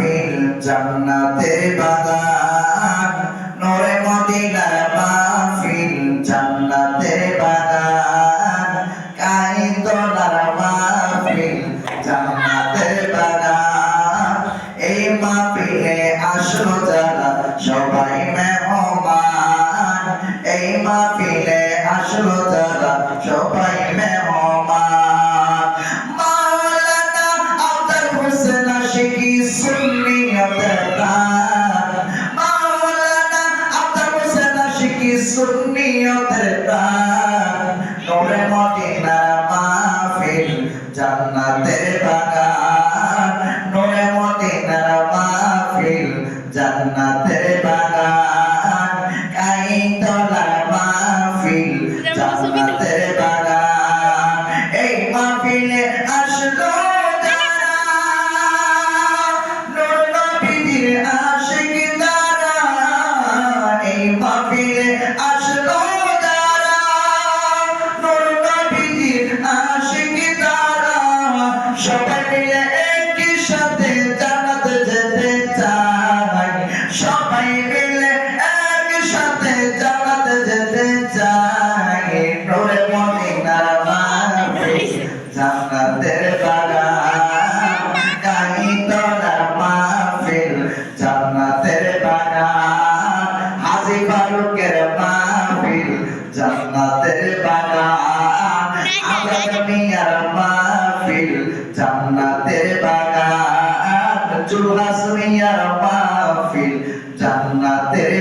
মাহফিল জান্নাতের বাগান। নূরে মদিনার মাহফিল, জান্নাতের বাগান। কাইতলার মাহফিল, জান্নাতের বাগান। এই মাহফিলে আসলো যারা সবাই মেহমান। এই মাহফিলে আসলো যারা সবাই সুন্নিয়তের দান নূরে মদিনার মাহফিল জান্নাতের বাগান নূরে মদিনার মাহফিল জান্নাতের মিলে একই সাথে যেতে চাই। সবাই মিলে জান্নাত যেতে চাই। নূরে মদিনার মাহফিল জান্নাতের বাগান কাইতলার মাহফিল জান্নাতের বাগান হাজি ফারুকের মাহফিল সুরহাসুইয়া মাহফিল জান্নাতের